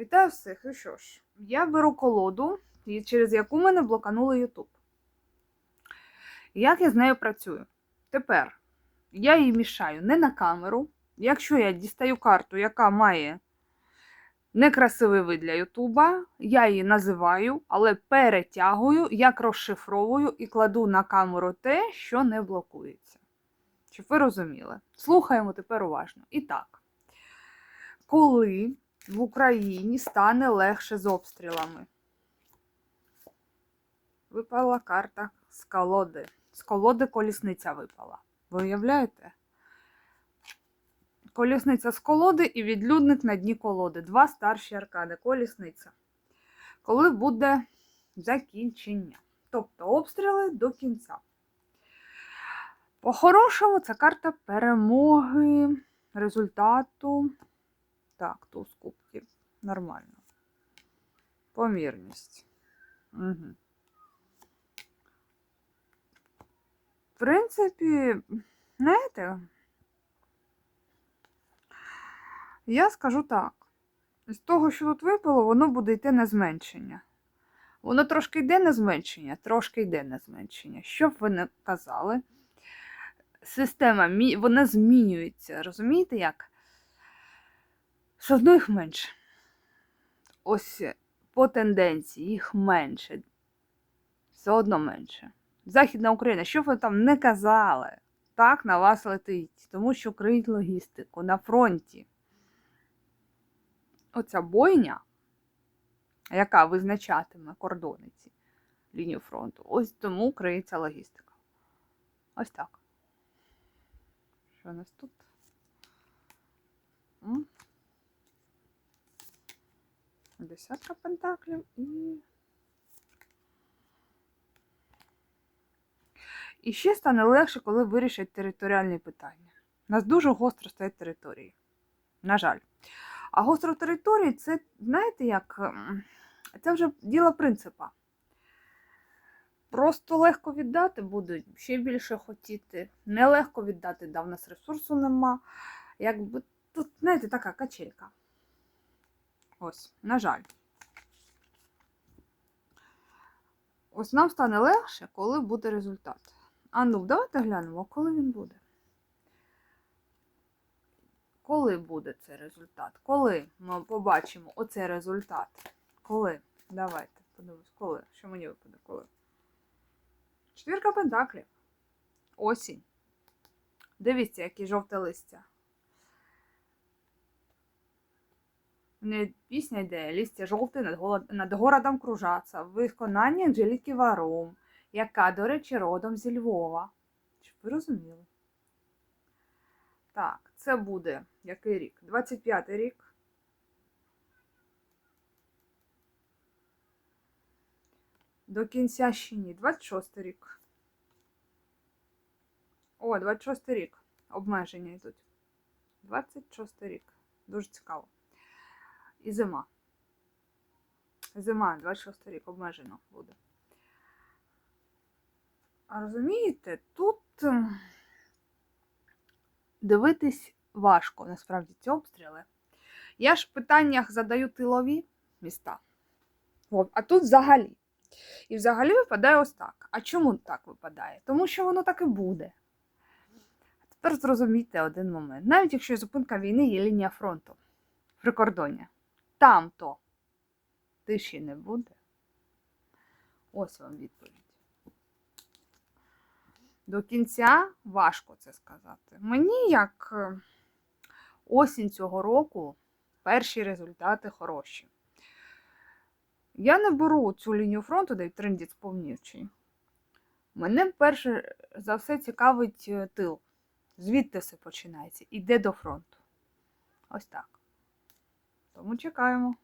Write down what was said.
Вітаю всіх. І що ж, я беру колоду, через яку мене блоканули YouTube. Як я з нею працюю? Тепер я її мішаю не на камеру. Якщо я дістаю карту, яка має некрасивий вид для Ютуба, я її називаю, але перетягую, як розшифровую і кладу на камеру те, що не блокується. Щоб ви розуміли. Слухаємо тепер уважно. І так, коли в Україні стане легше з обстрілами? Випала карта з колоди. З колоди колісниця випала. Ви уявляєте? Колісниця з колоди і відлюдник на дні колоди. Два старші аркади. Колісниця. Коли буде закінчення. Тобто обстріли до кінця. По-хорошому, це карта перемоги, результату. Так, туз кубків. Нормально. Помірність. Угу. В принципі, знаєте, я скажу так. З того, що тут випало, воно буде йти на зменшення. Воно трошки йде на зменшення, трошки йде на зменшення. Що б ви не казали, система вона змінюється. Розумієте як? Все одно їх менше. Ось по тенденції їх менше. Все одно менше. Західна Україна, що ви там не казали, так на вас летить, тому що криють логістику на фронті. Оця бойня, яка визначатиме кордони ці лінію фронту, ось тому криється логістика. Ось так. Що у нас тут? Десятка пентаклів і. І ще стане легше, коли вирішать територіальні питання. У нас дуже гостро стоять території. На жаль. А гостро території це, знаєте, як. ем, Це вже діло принципа. Просто легко віддати будуть ще більше хотіти. Нелегко віддати, да, в нас ресурсу нема. Якби тут, знаєте, така качелька. Ось, на жаль. Ось нам стане легше, коли буде результат. А ну, давайте глянемо, коли він буде. Коли буде цей результат? Коли ми побачимо оцей результат? Коли? Давайте подивимось, коли? Що мені випаде? Коли? Четвірка пентаклів. Осінь. Дивіться, яке жовте листя. Не пісня йде, листя жовте над, голод... над городом кружаться. Виконання Анжеліки Варум, яка, до речі, родом зі Львова. Щоб ви розуміли? Так, це буде який рік? 25-й рік. До кінця ще ні. 26-й рік. О, 26-й рік. Обмеження йдуть. 26-й рік. Дуже цікаво. І зима. Зима, 26 рік обмежено буде. А розумієте, тут ем, дивитись важко, насправді, ці обстріли. Я ж в питаннях задаю тилові міста. От, а тут взагалі. І взагалі випадає ось так. А чому так випадає? Тому що воно так і буде. А тепер зрозумійте один момент. Навіть якщо зупинка війни є лінія фронту, прикордоння там-то тиші не буде. Ось вам відповідь. До кінця важко це сказати. Мені, як е, осінь цього року, перші результати хороші. Я не беру цю лінію фронту, де трендець повнівчий. Мене перше за все цікавить е, тил. Звідти все починається. Іде до фронту. Ось так. Тому чекаємо.